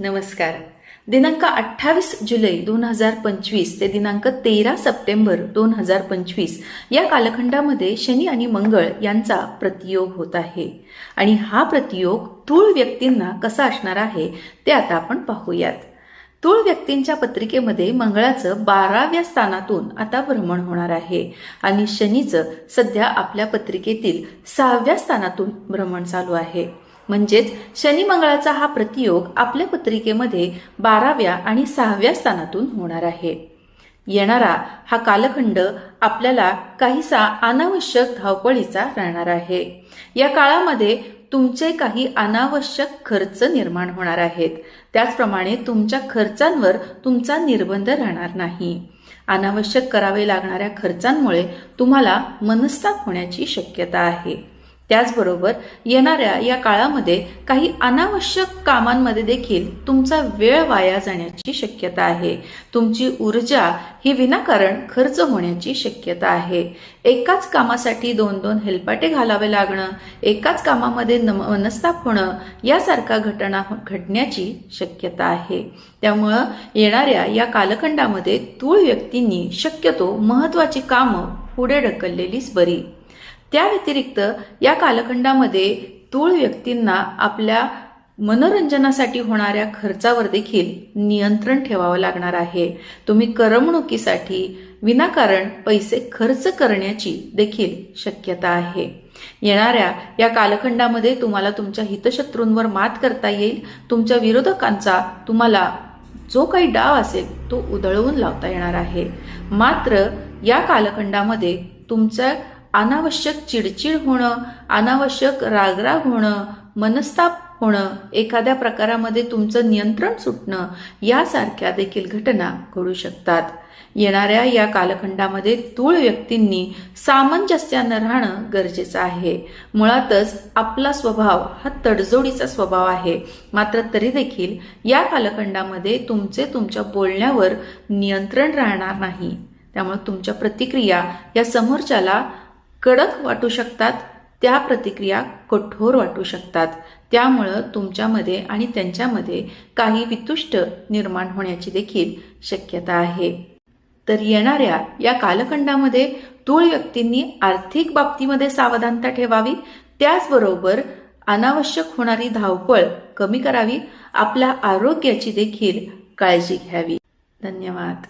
नमस्कार. दिनांक अठ्ठावीस जुलै दोन हजार पंचवीस ते दिनांक तेरा सप्टेंबर दोन हजार पंचवीस या कालखंडामध्ये शनी आणि मंगळ यांचा प्रतियोग होत आहे. आणि हा प्रतियोग तूळ व्यक्तींना कसा असणार आहे ते आता आपण पाहूयात. तूळ व्यक्तींच्या पत्रिकेमध्ये मंगळाचं बाराव्या स्थानातून आता भ्रमण होणार आहे. आणि शनीचं सध्या आपल्या पत्रिकेतील सहाव्या स्थानातून भ्रमण चालू आहे. म्हणजेच शनी मंगळाचा हा प्रतियोग आपल्या पत्रिकेमध्ये बाराव्या आणि सहाव्या स्थानातून होणार आहे. येणारा हा कालखंड आपल्याला काहीसा अनावश्यक धावपळीचा राहणार आहे. या काळामध्ये तुमचे काही अनावश्यक खर्च निर्माण होणार आहेत. त्याचप्रमाणे तुमच्या खर्चांवर तुमचा निर्बंध राहणार नाही. अनावश्यक करावे लागणाऱ्या खर्चांमुळे तुम्हाला मनस्ताप होण्याची शक्यता आहे. त्याचबरोबर येणाऱ्या या काळामध्ये काही अनावश्यक कामांमध्ये देखील तुमचा वेळ वाया जाण्याची शक्यता आहे. तुमची ऊर्जा ही विनाकारण खर्च होण्याची शक्यता आहे. एकाच कामासाठी दोन दोन हेलपाटे घालावे लागणं एकाच कामामध्ये नम मनस्ताप होणं यासारख्या घटना घडण्याची शक्यता आहे. त्यामुळं येणाऱ्या या कालखंडामध्ये तूळ व्यक्तींनी शक्यतो महत्वाची कामं पुढे ढकललेलीच बरी. त्या व्यतिरिक्त या कालखंडामध्ये तूळ व्यक्तींना आपल्या मनोरंजनासाठी होणाऱ्या खर्चावर देखील नियंत्रण ठेवावं लागणार आहे. तुम्ही करमणुकीसाठी विनाकारण पैसे खर्च करण्याची देखील शक्यता आहे. येणाऱ्या या कालखंडामध्ये तुम्हाला तुमच्या हितशत्रूंवर मात करता येईल. तुमच्या विरोधकांचा तुम्हाला जो काही डाव असेल तो उधळवून लावता येणार आहे. मात्र या कालखंडामध्ये तुमच्या अनावश्यक चिडचिड होणं अनावश्यक रागराग होणं मनस्ताप होणं एखाद्या प्रकारामध्ये तुमचं नियंत्रण सुटणं यासारख्या देखील घटना घडू शकतात. येणाऱ्या या कालखंडामध्ये तूळ व्यक्तींनी सामंजस्यानं राहणं गरजेचं आहे. मुळातच आपला स्वभाव हा तडजोडीचा स्वभाव आहे. मात्र तरी देखील या कालखंडामध्ये तुमचे तुमच्या बोलण्यावर नियंत्रण राहणार नाही. त्यामुळे तुमच्या प्रतिक्रिया या समोरच्याला कडक वाटू शकतात त्या प्रतिक्रिया कठोर वाटू शकतात. त्यामुळं तुमच्यामध्ये आणि त्यांच्यामध्ये काही वितुष्ट निर्माण होण्याची देखील शक्यता आहे. तर येणाऱ्या या कालखंडामध्ये तूळ व्यक्तींनी आर्थिक बाबतीमध्ये सावधानता ठेवावी त्याचबरोबर अनावश्यक होणारी धावपळ कमी करावी आपल्या आरोग्याची देखील काळजी घ्यावी. धन्यवाद.